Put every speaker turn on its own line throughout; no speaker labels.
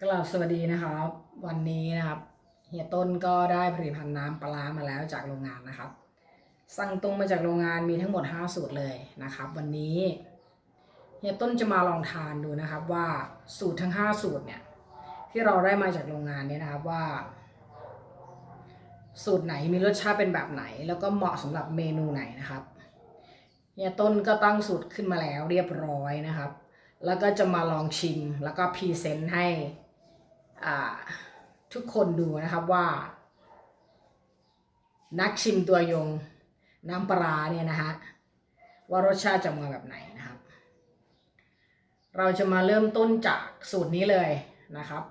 กลับสวัสดีนะครับ วันนี้นะครับเฮียต้นก็ได้ผลิตภัณฑ์น้ำปลาร้ามาแล้วจากโรงงานนะครับ สั่งตรงมาจากโรงงานมีทั้งหมด 5 สูตรเลยนะครับ วันนี้เฮียต้นจะมาลองทานดูนะครับว่าสูตรทั้ง 5 สูตรเนี่ยที่เราได้มาจากโรงงานเนี่ยนะครับว่า สูตรไหนมีรสชาติเป็นแบบไหน แล้วก็เหมาะสำหรับเมนูไหนนะครับเฮียต้นก็ตั้งสูตรขึ้นมาแล้วเรียบร้อยนะครับแล้วก็จะมาลองชิมแล้วก็พรีเซนต์ให้ ทุกคนดูนะครับว่า นักชิมตัวยงน้ำปลาเนี่ยนะฮะว่ารสชาติจะมาแบบไหนนะครับ เราจะมาเริ่มต้นจากสูตรนี้เลยนะครับ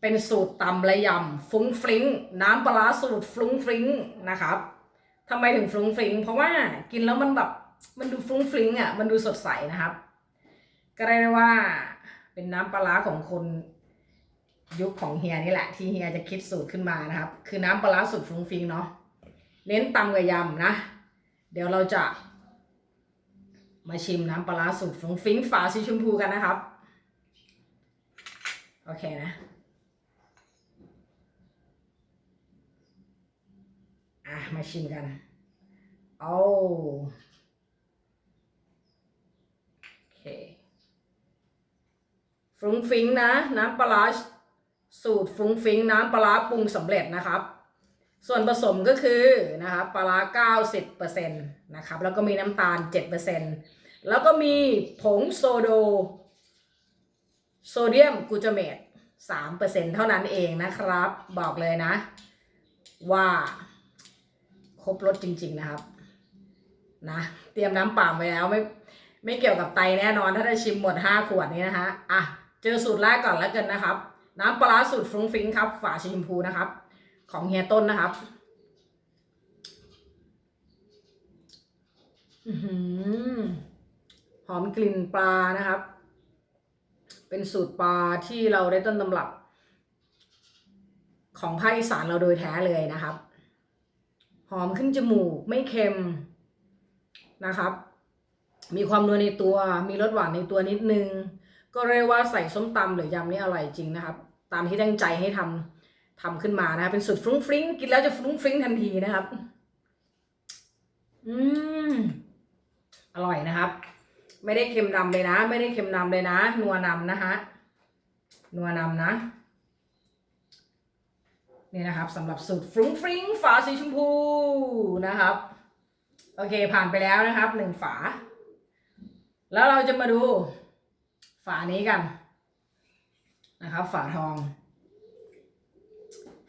เป็นสูตรตำและยำฟุ้งฟริ้งน้ำปลาสูตรฟุ้งฟริ้งนะครับทำไมถึงฟรุ้งฟริ้งเพราะว่ากินแล้วมันแบบมันดูฟรุ้งฟริ้งอะมันดูสดใสนะครับ ก็เรียกได้ว่าเป็นน้ำปลาของคน ยุคของเฮียนี่แหละ ที่เฮียจะคิดสูตรขึ้นมานะครับ คือน้ำปลารสูตรฟรุ้งฟิงเนาะเน้นตำกับยำนะ เดี๋ยวเราจะ มาชิมน้ำปลารสูตรฟรุ้งฟิงฝาสีชมพูกันนะครับ โอเคนะอะมาชิมกันเอาโอเคฟรุ้งฟิงนะ น้ำปลาร้า สูตรฟุ้งฟิ้งน้ำปลาปรุงสำเร็จนะครับ ส่วนผสมก็คือนะครับปลาร้า90%นะครับแล้วก็มีน้ำตาล7%แล้วก็มีผงโซโดโซเดียมกลูตาเมต3%เท่านั้นเองนะครับ บอกเลยนะ ว่า ครบรสจริง ๆนะครับ นะ เตรียมน้ำเปล่าไว้แล้วไม่ไม่เกี่ยวกับไตแน่นอนถ้าได้ชิมหมด5ขวดนี้นะคะอะเจอสูตรแรกก่อนแล้วกันนะครับ น้ำปลาสูตรฟรุ้งฟิ้งครับ ฝาสีชมพูนะครับ ของเฮียต้นนะครับหอมกลิ่นปลานะครับ เป็นสูตรปลาที่เราได้ต้นตำรับ ของภาคอีสานเราโดยแท้เลยนะครับ หอมขึ้นจมูกไม่เค็มนะครับ มีความนัวในตัว มีรสหวานในตัวนิดนึง ก็เรียกว่าใส่ส้มตำหรือยำนี่อร่อยจริงนะครับ ตามที่ตั้งใจให้ทำทำขึ้นมานะเป็นสูตรฟรุ้งฟริ้งกินแล้วจะฟรุ้งฟริ้งทันทีนะครับ อืมอร่อยนะครับ ไม่ได้เค็มนำเลยนะ ไม่ได้เค็มนำเลยนะ นัวนำนะฮะนัวนำนะนี่นะครับสำหรับสูตรฟรุ้งฟริ้งฝาสีชมพูนะครับ โอเคผ่านไปแล้วนะครับหนึ่งฝา แล้วเราจะมาดูฝานี้กัน นะครับฝาทอง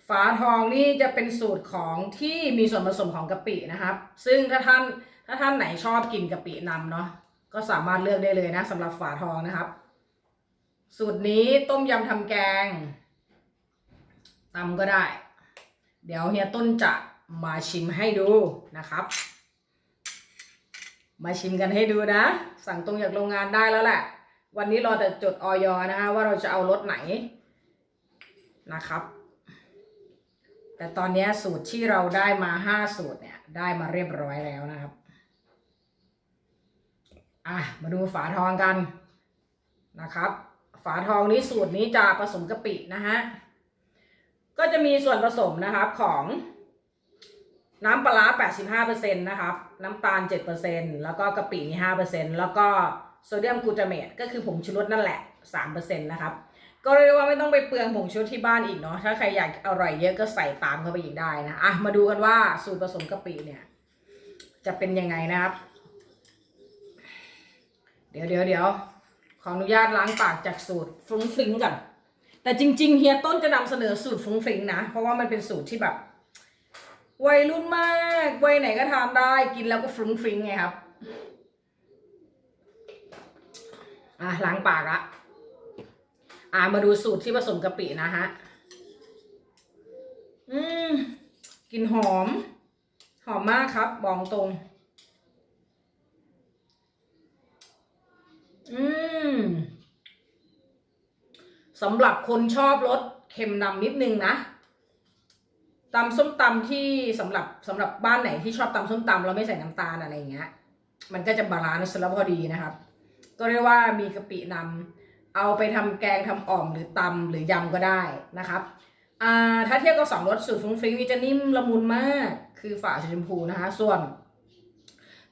ฝาทองนี่จะเป็นสูตรของที่มีส่วนผสมของกะปินะครับ ซึ่งถ้าท่านถ้าท่านไหนชอบกินกะปินำเนาะก็สามารถเลือกได้เลยนะสำหรับฝาทองนะครับ สูตรนี้ต้มยำทำแกงตำก็ได้ เดี๋ยวเฮียต้นจะมาชิมให้ดูนะครับ มาชิมกันให้ดูนะ สั่งตรงจากโรงงานได้แล้วแหละ วันนี้รอแต่จดออยนะคะว่าเราจะเอารสไหนนะครับ แต่ตอนนี้สูตรที่เราได้มาห้าสูตรเนี่ย ได้มาเรียบร้อยแล้วนะครับ อะมาดูฝาทองกันนะครับ ฝาทองนี้สูตรนี้จะผสมกะปินะฮะก็จะมีส่วนผสมนะครับของน้ำปลาร้า85%นต์นะครับ น้ำตาล7%แล้วก็กะปินี่5%แล้วก็ โซเดียมกลูตาเมตก็คือผงชูรสนั่นแหละ 3%นะครับ ก็เรียกว่าไม่ต้องไปเปลืองผงชูรสที่บ้านอีกเนาะ ถ้าใครอยากอร่อยเยอะก็ใส่ตามเข้าไปอีกได้นะ อะ มาดูกันว่าสูตรผสมกะปิเนี่ย จะเป็นยังไงนะครับ เดี๋ยวเดี๋ยวเดี๋ยวขออนุญาตล้างปากจากสูตรฟุ้งฟิ้งก่อน แต่จริง ๆเฮียต้นจะนำเสนอสูตรฟุ้งฟิ้งนะ เพราะว่ามันเป็นสูตรที่แบบวัยรุ่นมากวัยไหนก็ทานได้ กินแล้วก็ฟุ้งฟิ้งไงครับ อะล้างปากละอะมาดูสูตรที่ผสมกะปินะฮะ อืมกลิ่นหอม หอมมากครับบอกตรง อืมสำหรับคนชอบรสเค็มนำนิดนึงนะตำส้มตำที่สำหรับสำหรับบ้านไหนที่ชอบตำส้มตำแล้วไม่ใส่น้ำตาลอะไรอย่างเงี้ย มันก็จะบาลานซ์แล้วพอดีนะครับ ก็เรียกว่ามีกะปินำเอาไปทำแกงทำอ่อมหรือตำหรือยำก็ได้นะครับอ่าถ้าเทียบกับสองรสสูตรฟรุ้งฟริ้งนี่จะนิ่มละมุนมาก คือฝาสีชมพูนะคะส่วน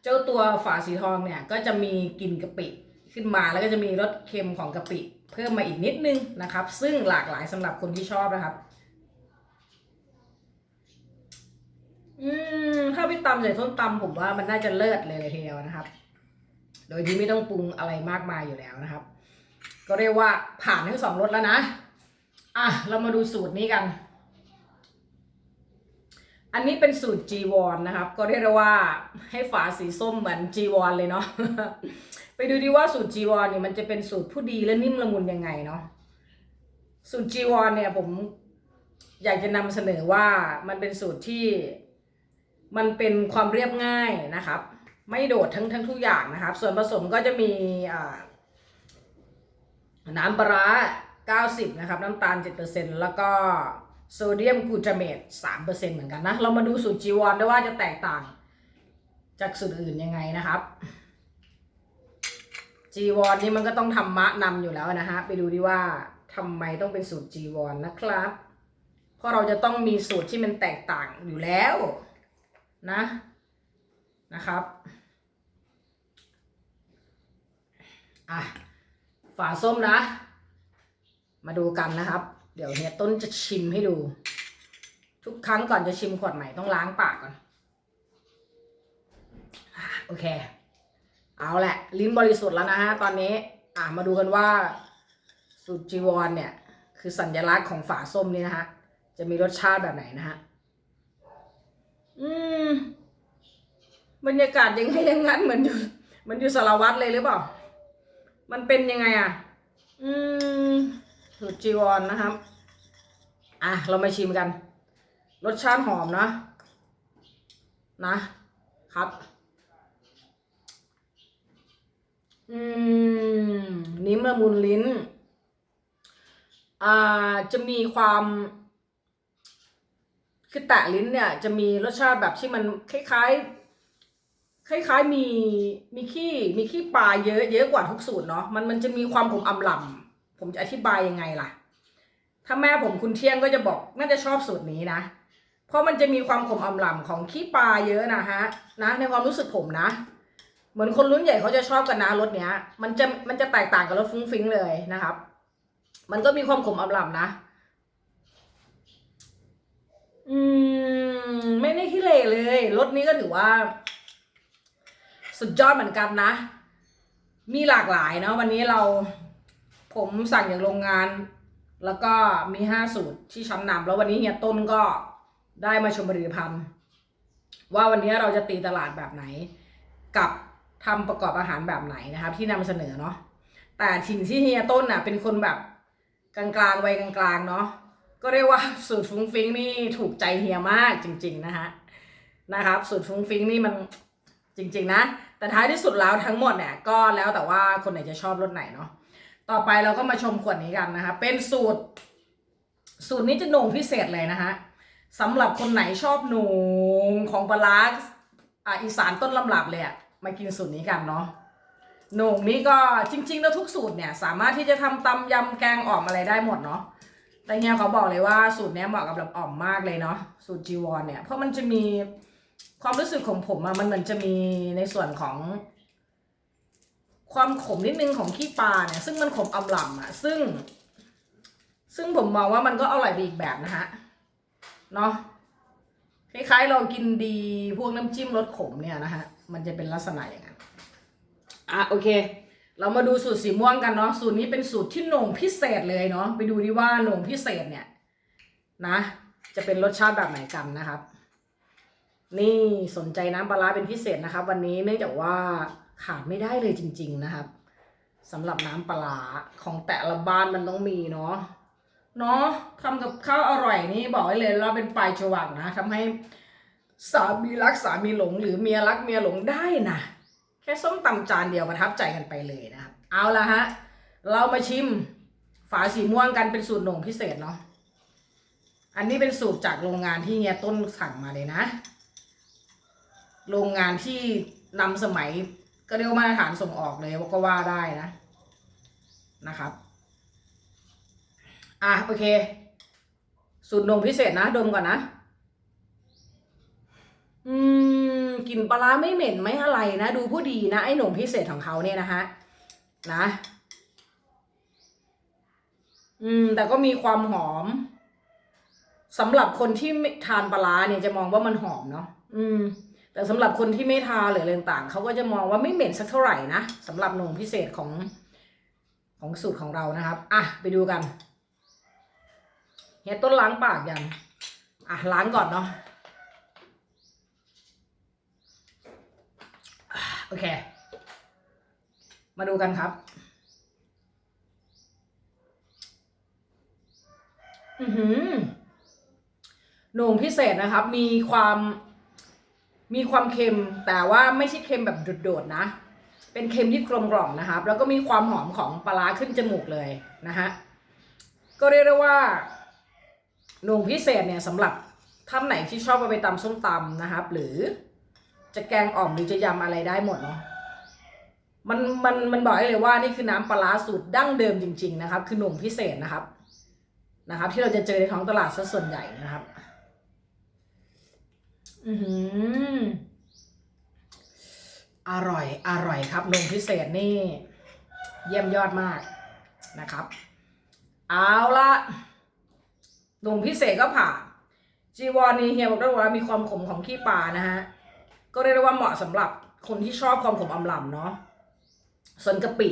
เจ้าตัวฝาสีทองเนี่ยก็จะมีกลิ่นกะปิขึ้นมาแล้วก็จะมีรสเค็มของกะปิ เพิ่มมาอีกนิดนึงนะครับ ซึ่งหลากหลายสำหรับคนที่ชอบนะครับ อืมถ้าไปตำใส่ส้มตำผมว่ามันน่าจะเลิศเลยทีเดียวนะครับ โดยที่ไม่ต้องปรุงอะไรมากมายอยู่แล้วนะครับ ก็เรียกว่าผ่านทั้งสองรสแล้วนะ อะ เรามาดูสูตรนี้กัน อันนี้เป็นสูตรจีวรนนะครับ ก็เรียกว่าให้ฝาสีส้มเหมือนจีวรเลยเนาะ ไปดูดีว่าสูตรจีวรเนี่ยมันจะเป็นสูตรผู้ดีและนิ่มละมุนยังไงเนาะ สูตรจีวรเนี่ยผมอยากจะนำเสนอว่ามันเป็นสูตรที่มันเป็นความเรียบง่ายนะครับ ไม่โดดทั้งทั้งทุกอย่างนะครับ ส่วนผสมก็จะมีน้ำปลาร้า90 นะครับ น้ำตาล 7%แล้วก็โซเดียมกลูตาเมต3%เหมือนกันนะ เรามาดูสูตรจีวรด้วยว่าจะแตกต่าง จากสูตรอื่นยังไงนะครับ จีวรนี่มันก็ต้องธรรมะนำอยู่แล้วนะฮะ ไปดูดีว่าทำไมต้องเป็นสูตรจีวรนะครับ เพราะเราจะต้องมีสูตรที่มันแตกต่างอยู่แล้วนะนะครับ อะฝาส้มนะ มาดูกันนะครับ เดี๋ยวเฮียต้นจะชิมให้ดู ทุกครั้งก่อนจะชิมขวดใหม่ต้องล้างปากก่อนอโอเค เอาแหละ ลิ้นบริสุทธิ์แล้วนะฮะตอนนี้ อะมาดูกันว่า สูตรจีวรเนี่ย คือสัญลักษณ์ของฝาส้มนี่นะฮะ จะมีรสชาติแบบไหนนะฮะ อืม บรรยากาศยังไงยังงั้นเหมือนอยู่เหมือนอยู่สารวัตรเลยหรือเปล่า มันเป็นยังไงอะ อืมสูตรจีวรนนะครับ อะ เรามาชิมกัน รสชาติหอมนะ นะครับ อืม นิ้มละมุนลิ้น อ่า จะมีความคือแตะลิ้นเนี่ย จะมีรสชาติแบบที่มันคล้ายๆ คล้ายๆมีมีขี้มีขี้ปลาเยอะเยอะกว่าทุกสูตรเนาะมันมันจะมีความขมอำลำผมจะอธิบายยังไงล่ะ ถ้าแม่ผมคุณเที่ยงก็จะบอกน่าจะชอบสูตรนี้นะ เพราะมันจะมีความขมอำลำของขี้ปลาเยอะนะฮะนะในความรู้สึกผมนะ เหมือนคนรุ่นใหญ่เขาจะชอบกันนะรสเนี้ย มันจะมันจะแตกต่างกับรสฟุ้งฟิ้งเลยนะครับ มันก็มีความขมอำลำนะ อืม ไม่ได้ขี้เหร่เลยรสนี้ก็ถือว่า สุดยอดเหมือนกันนะ มีหลากหลายเนาะวันนี้เราผมสั่งจากโรงงาน แล้วก็มีห้าสูตรที่ชั้นนำแล้ววันนี้เฮียต้นก็ได้มาชมผลิตภัณฑ์ว่าวันนี้เราจะตีตลาดแบบไหน กับทำประกอบอาหารแบบไหนนะครับที่นำเสนอเนาะแต่สิ่งที่เฮียต้นน่ะเป็นคนแบบกลางๆวัยกลางๆเนาะก็เรียกว่าสูตรฟุ้งฟิ้งนี่ถูกใจเฮียมากจริง ๆ นะฮะนะครับสูตรฟุ้งฟิ้งนี่มันจริง ๆ นะ แต่ท้ายที่สุดแล้วทั้งหมดเนี่ยก็แล้วแต่ว่าคนไหนจะชอบรสไหนเนาะต่อไปเราก็มาชมขวดนี้กันนะคะ เป็นสูตร สูตรนี้จะหน่งพิเศษเลยนะคะสำหรับคนไหนชอบหน่งของปลาร้าอ่าอีสานต้นลำรับเลยอะมากินสูตรนี้กันเนาะหน่งนี้ก็จริงๆแล้วทุกสูตรเนี่ย สามารถที่จะทำตำยำแกงอ่อมอะไรได้หมดเนาะแต่เฮียเขาบอกเลยว่าสูตรนี้เหมาะกับแบบอ่อมมากเลยเนาะสูตรจีวรเนี่ยเพราะมันจะมี ความรู้สึกของผมอะมันเหมือนจะมีในส่วนของ ความขมนิดนึงของขี้ปลาเนี่ยซึ่งมันขมอำลำอะซึ่ง ซึ่งผมมองว่ามันก็อร่อยไปอีกแบบนะฮะเนาะคล้ายๆเรากินดีพวกน้ำจิ้มรสขมเนี่ยนะฮะมันจะเป็นลักษณะอย่างนั้นอะโอเค เรามาดูสูตรสีม่วงกันเนาะสูตรนี้เป็นสูตรที่โหน่งพิเศษเลยเนาะไปดูดิว่าโหน่งพิเศษเนี่ย นะ จะเป็นรสชาติแบบไหนกันนะครับ นี่สนใจน้ำปลาร้าเป็นพิเศษนะครับ วันนี้เนื่องจากว่าขาดไม่ได้เลยจริง ๆนะครับสำหรับน้ำปลาของแต่ละบ้านมันต้องมีเนาะเนาะทำกับข้าวอร่อยนี่บอกไว้เลยเราเป็นปลายจวักนะทำให้สามีรักสามีหลง หรือเมียรักเมียหลงได้นะแค่ส้มตำจานเดียวประทับใจกันไปเลยนะครับเอาละฮะ เรามาชิมฝาสีม่วงกันเป็นสูตรหน่งพิเศษเนาะอันนี้เป็นสูตรจากโรงงานที่เฮียต้นสั่งมาเลยนะ โรงงานที่นำสมัยก็เรียกว่ามาตรฐานส่งออกเลยก็ว่าได้นะนะครับ อะโอเค สูตรนมพิเศษนะ ดมก่อนนะ อืมกลิ่นปลาไม่เหม็นไม่อะไรนะ ดูผู้ดีนะ ไอ้หนมพิเศษของเขาเนี่ยนะฮะนะ อืม แต่ก็มีความหอมสำหรับคนที่ทานปลาเนี่ยจะมองว่ามันหอมเนาะอืม แต่สำหรับคนที่ไม่ทาหรืออะไรต่างเขาก็จะมองว่าไม่เหม็นสักเท่าไหร่นะสำหรับนมพิเศษของของสูตรของเรานะครับ อะไปดูกันเฮียต้นล้างปากยังอะล้างก่อนเนาะโอเค มาดูกันครับอือหือหน่งพิเศษนะครับ มีความ มีความเค็มแต่ว่าไม่ใช่เค็มแบบโดดๆนะ เป็นเค็มที่กลมกล่อมนะครับ แล้วก็มีความหอมของปลาขึ้นจมูกเลยนะฮะก็เรียกได้ว่าหน่งพิเศษเนี่ยสำหรับท่านไหนที่ชอบเอาไปตำส้มตำนะครับ หรือจะแกงอ่อมหรือจะยำอะไรได้หมดเนาะมันมันมันบอกได้เลยว่านี่คือน้ำปลาร้าสูตรดั้งเดิมจริง ๆ นะครับ คือหน่งพิเศษนะครับนะครับ ที่เราจะเจอในท้องตลาดซะส่วนใหญ่นะครับ อือหืออร่อย อร่อยครับนมพิเศษนี่ เยี่ยมยอดมากนะครับ เอาละนมพิเศษก็ผ่านจีวรนี่เฮียบอกได้ว่ามีความขมของขี้ปลานะฮะ ก็เรียกได้ว่าเหมาะสำหรับคนที่ชอบความขมอำลำเนาะส่วนกะปิ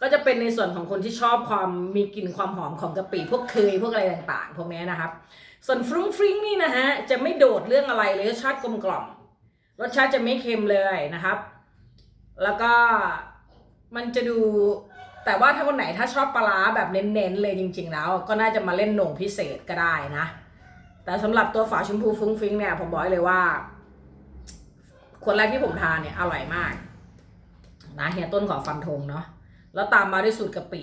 ก็จะเป็นในส่วนของคนที่ชอบความมีกลิ่นความหอมของกะปิพวกเคยพวกอะไรต่างๆ พวกนี้นะครับ ส่วนฟรุ้งฟริ้งนี่นะฮะจะไม่โดดเรื่องอะไรเลยรสชาติกลมกล่อมรสชาติจะไม่เค็มเลยนะครับ แล้วก็มันจะดูแต่ว่าถ้าคนไหนถ้าชอบปลาแบบเน้นๆเลยจริง ๆ แล้ว ก็น่าจะมาเล่นโหน่งพิเศษก็ได้นะ แต่สำหรับตัวฝาชมพูฟุ้งฟิ้งเนี่ยผมบอกเลยว่าคนแรกที่ผมทานเนี่ยอร่อยมากนะเฮียต้นขอฟันธงเนาะแล้วตามมาด้วยสูตรกะปิ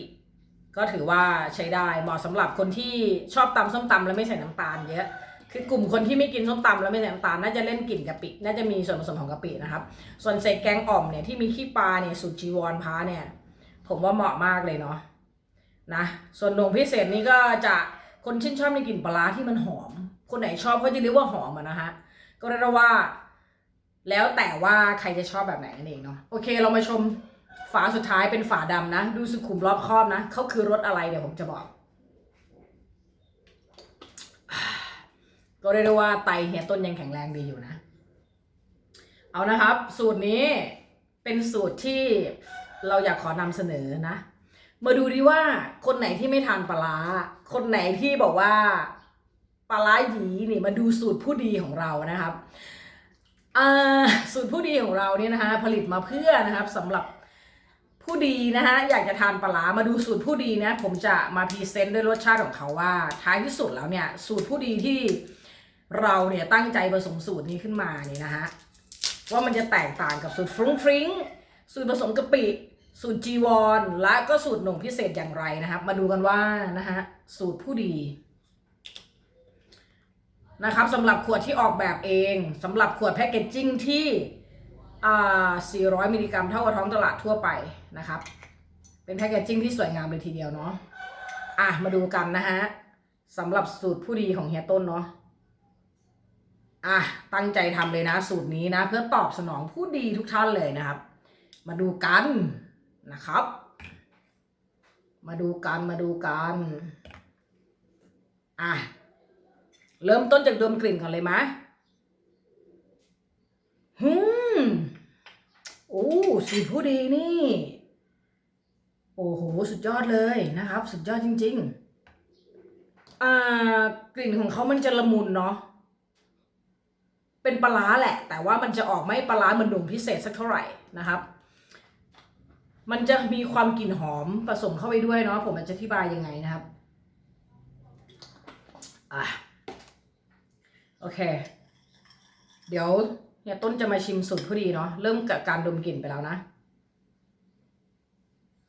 ก็ถือว่าใช้ได้เหมาะสำหรับคนที่ชอบตำส้มตำแล้วไม่ใส่น้ำตาลเยอะคือกลุ่มคนที่ไม่กินส้มตำแล้วไม่ใส่น้ำตาลน่าจะเล่นกลิ่นกะปิน่าจะมีส่วนผสมของกะปินะครับ ส่วนเศษแกงอ่อมเนี่ยที่มีขี้ปลาเนี่ยสูตรจีวรพาเนี่ย ผมว่าเหมาะมากเลยเนาะนะส่วนโหน่งพิเศษนี้ก็จะคนชื่นชอบในกลิ่นปลาที่มันหอม คนไหนชอบก็จะเรียกว่าหอมอะนะฮะก็เรียกว่า แล้วแต่ว่าใครจะชอบแบบไหนนั่นเองเนาะโอเคเรามาชม ฝาสุดท้ายเป็นฝาดำนะ ดูสุขุมรอบครอบนะเขาคือรสอะไรเดี๋ยวผมจะบอก ก็เรียกได้ว่าไตเฮียต้นยังแข็งแรงดีอยู่นะ เอานะครับ สูตรนี้เป็นสูตรที่เราอยากขอนำเสนอนะ มาดูดีว่าคนไหนที่ไม่ทานปลา คนไหนที่บอกว่าปลาหยีนี่มาดูสูตรผู้ดีของเรานะครับอ่าสูตรผู้ดีของเราเนี่ยนะคะผลิตมาเพื่อนะครับสำหรับ ผู้ดีนะคะอยากจะทานปลามาดูสูตรผู้ดีนะผมจะมาพรีเซนต์ด้วยรสชาติของเขาว่า ท้ายที่สุดแล้วเนี่ยสูตรผู้ดีที่เราเนี่ยตั้งใจผสมสูตรนี้ขึ้นมานี่นะฮะว่ามันจะแตกต่างกับสูตรฟรุ้งฟริ้งสูตรผสมกะปิสูตรจีวร และก็สูตรหนุ่มพิเศษอย่างไรนะครับ มาดูกันว่านะฮะสูตรผู้ดีนะครับสำหรับขวดที่ออกแบบเองสำหรับขวดแพคเกจจิ้งที่ 400 มิลลิกรัมเท่ากับท้องตลาดทั่วไปนะครับ เป็นแพคเกจจิ้งที่สวยงามเลยทีเดียวเนาะ อะ มาดูกันนะฮะสำหรับสูตรผู้ดีของเฮียต้นเนาะ อะ ตั้งใจทำเลยนะ สูตรนี้นะ เพื่อตอบสนองผู้ดีทุกท่านเลยนะครับ มาดูกันนะครับ มาดูกันมาดูกัน อะ เริ่มต้นจากดมกลิ่นก่อนเลยมะฮึม โอ้สีผู้ดีนี่ โอ้โห สุดยอดเลยนะครับ สุดยอดจริง ๆ อ่ากลิ่นของเขามันจะละมุนเนาะ เป็นปลาแหละ แต่ว่ามันจะออกไม่ปลาร้าเหมือนดุ่มพิเศษสักเท่าไหร่นะครับ มันจะมีความกลิ่นหอมผสมเข้าไปด้วยเนาะ ผมจะอธิบายยังไงนะครับ อะ โอเค เดี๋ยว เนี่ยต้นจะมาชิมสูตรพอดีเนาะเริ่มกับการดมกลิ่นไปแล้วนะ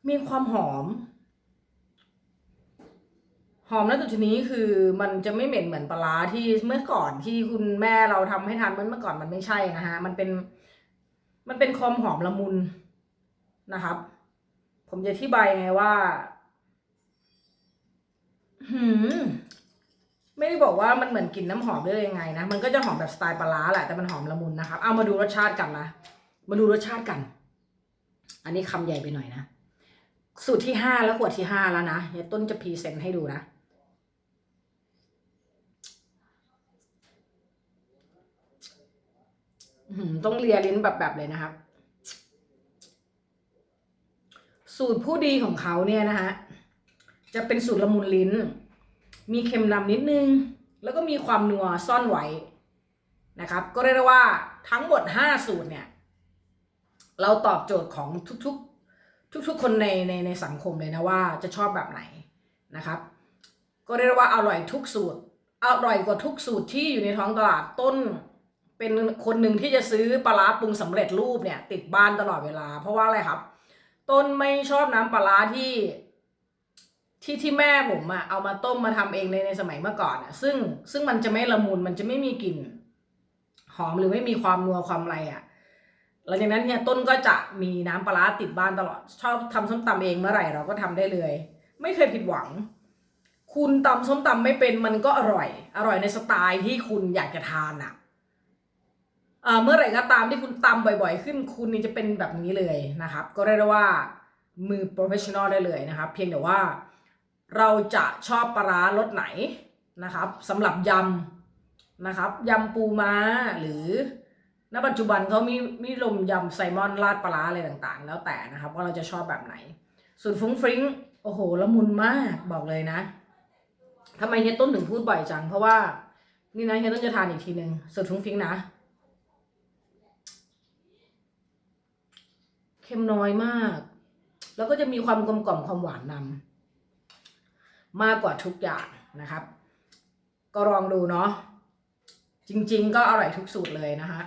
มีความหอม หอมณจุดนี้คือมันจะไม่เหม็นเหมือนปลาร้าที่เมื่อก่อนที่คุณแม่เราทำให้ทานเมื่อก่อนมันไม่ใช่นะฮะมันเป็นมันเป็นความหอมละมุนนะครับ ผมจะอธิบายไงว่าหืม ไม่ได้บอกว่ามันเหมือนกลิ่นน้ำหอมได้ยังไงนะ มันก็จะหอมแบบสไตล์ปลาร้าแหละแต่มันหอมละมุนนะครับ เอามาดูรสชาติกันนะ มาดูรสชาติกัน อันนี้คำใหญ่ไปหน่อยนะ สูตรที่ห้าแล้วขวดที่ห้าแล้วนะเดี๋ยวต้นจะพรีเซนต์ให้ดูนะต้องเลียลิ้นแบบแบบเลยนะครับ สูตรผู้ดีของเขาเนี่ยนะฮะจะเป็นสูตรละมุนลิ้น มีเค็มนำนิดนึง แล้วก็มีความนัวซ่อนไว้นะครับ ก็เรียกว่าทั้งหมด 5 สูตรเนี่ย เราตอบโจทย์ของทุกๆ ทุกๆ คนในในในสังคมเลยนะว่าจะชอบแบบไหนนะครับ ก็เรียกว่าอร่อยทุกสูตร อร่อยกว่าทุกสูตรที่อยู่ในท้องตลาดต้น เป็นคนหนึ่งที่จะซื้อปลาปรุงสำเร็จรูปเนี่ย ติดบ้านตลอดเวลา เพราะว่าอะไรครับ ต้นไม่ชอบน้ำปลาที่ ที่ที่แม่ผมอะเอามาต้มมาทำเองในในสมัยเมื่อก่อนอะซึ่งซึ่งมันจะไม่ละมุนมันจะไม่มีกลิ่นหอมหรือไม่มีความนัวความอะไรอะหลังจากนั้นเนี่ยต้นก็จะมีน้ำปลาร้าติดบ้านตลอด ชอบทำส้มตำเองเมื่อไหร่เราก็ทำได้เลย ไม่เคยผิดหวัง คุณตำส้มตำไม่เป็นมันก็อร่อย อร่อยในสไตล์ที่คุณอยากจะทานอะเมื่อไหร่ก็ตามที่คุณตำบ่อยๆ ขึ้นคุณนี่จะเป็นแบบนี้เลยนะครับ ก็เรียกได้ว่ามือโปรเฟชชั่นอลได้เลยนะครับ เพียงแต่ว่า เราจะชอบปลาร้ารสไหนนะครับสำหรับยำนะครับยำปูม้าหรือณปัจจุบันเขามีมีลมยำไซมอนราดปลาร้าอะไรต่างๆ แล้วแต่นะครับว่าเราจะชอบแบบไหน ส่วนฟุ้งฟริ้งโอ้โหละมุนมากบอกเลยนะทำไมเฮียต้นถึงพูดบ่อยจัง เพราะว่านี่นะเฮียต้นจะทานอีกทีหนึ่งส่วนฟุ้งฟริ้งนะเค็มน้อยมาก แล้วก็จะมีความกลมกล่อมความหวานนำ มากกว่าทุกอย่างนะครับ ก็ลองดูเนาะจริง ๆ ก็อร่อยทุกสูตรเลยนะคะ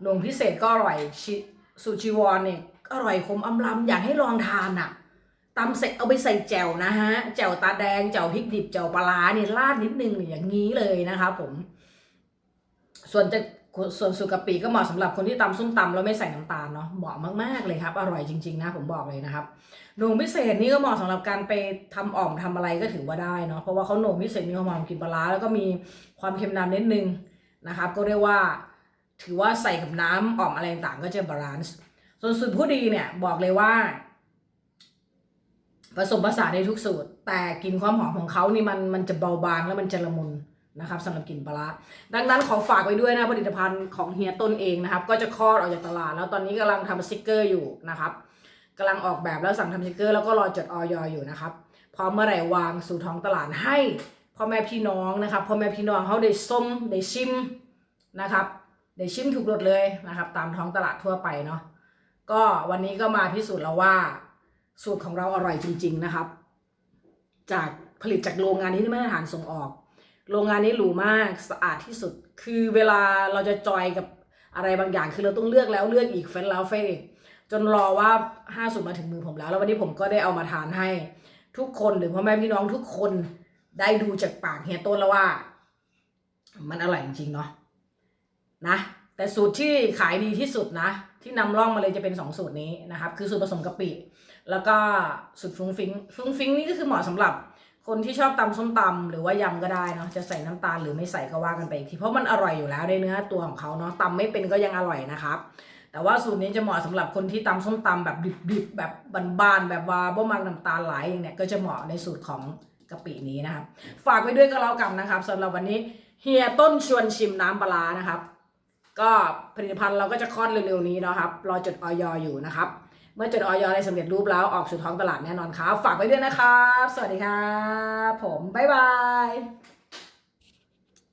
หลวงพิเศษก็อร่อยชิสูตรชีวรเนี่ยอร่อยคมอำลำอยากให้ลองทานอะ่ะตำเสร็จเอาไปใส่แจ่วนะฮะแจ่วตาแดงแจ่วพริกดิบแจ่วปลาร้าเนี่ยราดนิดนึงเนี่ยอย่างนี้เลยนะคะผม ส่วนจะ ส่วนสุกะปิก็เหมาะสำหรับคนที่ตำส้มตำแล้วไม่ใส่น้ำตาลเนาะเหมาะมากๆเลยครับ อร่อยจริง ๆ นะผมบอกเลยนะครับน่งพิเศษนี่ก็เหมาะสำหรับการไปทำอ่อมทำอะไรก็ถือว่าได้เนาะเพราะว่าเขาหน่งพิเศษมีความหอมกลิ่นปลาแล้วก็มีความเค็มนำนิดนึงนะครับ ก็เรียกว่า ถือว่าใส่กับน้ำอ่อมอะไรต่างก็จะบาลานซ์ส่วนสูตรผู้ดีเนี่ยบอกเลยว่าผสมผสานในทุกสูตร แต่กลิ่นความหอมของเขานี่มันมันจะเบาบางแล้วมันจะละมุน นะครับสำหรับกลิ่นปลาร้าดังนั้นขอฝากไว้ด้วยนะผลิตภัณฑ์ของเฮียต้นเองนะครับ ก็จะคลอดออกจากตลาด แล้วตอนนี้กำลังทำสติกเกอร์อยู่นะครับกำลังออกแบบแล้วสั่งทำสติกเกอร์แล้วก็รอจดออยอยู่นะครับพร้อมเมื่อไหร่วางสู่ท้องตลาดให้พ่อแม่พี่น้องนะครับพ่อแม่พี่น้องเขาได้ส้มได้ชิมนะครับได้ชิมถูกรสเลยนะครับ ตามท้องตลาดทั่วไปเนาะก็วันนี้ก็มาพิสูจน์แล้วว่า สูตรของเราอร่อยจริง ๆนะครับ จากผลิตจากโรงงานที่ได้มาตรฐานส่งออก โรงงานนี้หรูมากสะอาดที่สุด คือเวลาเราจะจอยกับอะไรบางอย่าง คือเราต้องเลือกแล้วเลือกอีกเฟ้นแล้วเฟ้นอีกจนรอว่าห้าสูตรมาถึงมือผมแล้ว แล้ววันนี้ผมก็ได้เอามาทานให้ทุกคนหรือพ่อแม่พี่น้องทุกคนได้ดูจากปากเฮียต้นแล้วว่า มันอร่อยจริงๆเนาะนะ แต่สูตรที่ขายดีที่สุดนะ ที่นำร่องมาเลยจะเป็นสองสูตรนี้นะครับ คือสูตรผสมกะปิ แล้วก็สูตรฟุ้งฟิงฟุ้งฟิงนี่ก็คือเหมาะสำหรับ คนที่ชอบตำส้มตำหรือว่ายำก็ได้เนาะจะใส่น้ำตาลหรือไม่ใส่ก็ว่ากันไปอีกทีเพราะมันอร่อยอยู่แล้วในเนื้อตัวของเขาเนาะตำไม่เป็นก็ยังอร่อยนะครับแต่ว่าสูตรนี้จะเหมาะสำหรับคนที่ตำส้มตำแบบดิบๆแบบบานๆแบบว่าบ่มักน้ำตาลไหลอย่างเนี้ยก็จะเหมาะในสูตรของกะปินี้นะครับ ฝากไว้ด้วยก็แล้วกันนะครับสำหรับวันนี้เฮียต้นชวนชิมน้ำปลานะครับ ก็ผลิตภัณฑ์เราก็จะคลอดเร็วๆนี้นะครับรอจดออยอยู่นะครับ มื่อจดออยอะไรสำเร็จรูปแล้วออกสู่ท้องตลาดแน่นอนครับ ฝากไว้ด้วยนะครับ สวัสดีครับ ผม บ๊ายบาย